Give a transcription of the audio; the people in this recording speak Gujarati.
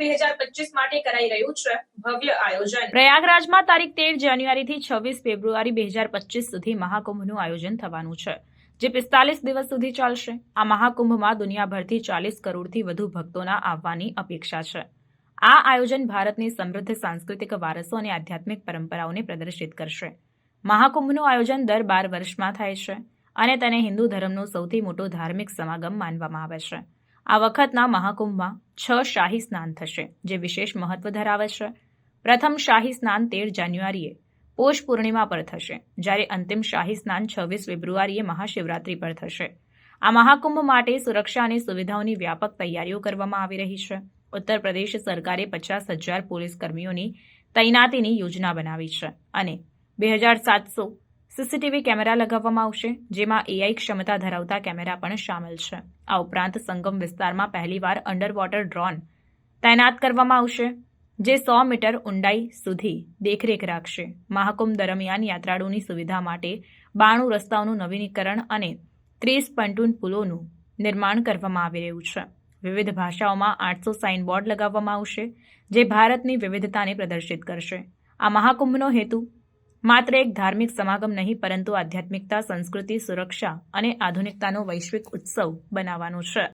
બે હજાર પચીસ માટે કરાઈ રહ્યું છે ભવ્ય આયોજન. પ્રયાગરાજમાં તારીખ તેર જાન્યુઆરીથી છવ્વીસ ફેબ્રુઆરી બે સુધી મહાકુંભનું આયોજન થવાનું છે, જે પિસ્તાલીસ દિવસ સુધી ચાલશે. આ મહાકુંભમાં દુનિયાભરથી ચાલીસ કરોડથી વધુ ભક્તોના આવવાની અપેક્ષા છે. આ આયોજન ભારતની સમૃદ્ધ સાંસ્કૃતિક વારસો અને આધ્યાત્મિક પરંપરાઓને પ્રદર્શિત કરશે. મહાકુંભનું આયોજન દર બાર વર્ષમાં થાય છે અને તેને હિન્દુ ધર્મનો સૌથી મોટો ધાર્મિક સમાગમ માનવામાં આવે છે. આ વખતના મહાકુંભમાં છ શાહી સ્નાન થશે, જે વિશેષ મહત્વ ધરાવે છે. પ્રથમ શાહી સ્નાન તેર જાન્યુઆરીએ પોષ પૂર્ણિમા પર થશે, જ્યારે અંતિમ શાહી સ્નાન છવ્વીસ ફેબ્રુઆરીએ મહાશિવરાત્રી પર થશે. આ મહાકુંભ માટે સુરક્ષા અને સુવિધાઓની વ્યાપક તૈયારીઓ કરવામાં આવી રહી છે. ઉત્તર પ્રદેશ સરકારે પચાસ હજાર પોલીસ કર્મીઓની તૈનાતીની યોજના બનાવી છે અને બે હજાર સાતસો સીસીટીવી કેમેરા લગાવવામાં આવશે, જેમાં એઆઈ ક્ષમતા ધરાવતા કેમેરા પણ સામેલ છે. આ ઉપરાંત સંગમ વિસ્તારમાં પહેલીવાર અંડરવોટર ડ્રોન તૈનાત કરવામાં આવશે, જે સો મીટર ઊંડાઈ સુધી દેખરેખ રાખશે. મહાકુંભ દરમિયાન યાત્રાળુની સુવિધા માટે બાણું રસ્તાઓનું નવીનીકરણ અને ત્રીસ પંટૂન પુલોનું નિર્માણ કરવામાં આવી રહ્યું છે. વિવિધ ભાષાઓમાં આઠસો સાઇનબોર્ડ લગાવવામાં આવશે, જે ભારતની વિવિધતાને પ્રદર્શિત કરશે. આ મહાકુંભનો હેતુ માત્ર એક ધાર્મિક સમાગમ નહીં, પરંતુ આધ્યાત્મિકતા, સંસ્કૃતિ, સુરક્ષા અને આધુનિકતાનો વૈશ્વિક ઉત્સવ બનાવવાનો છે.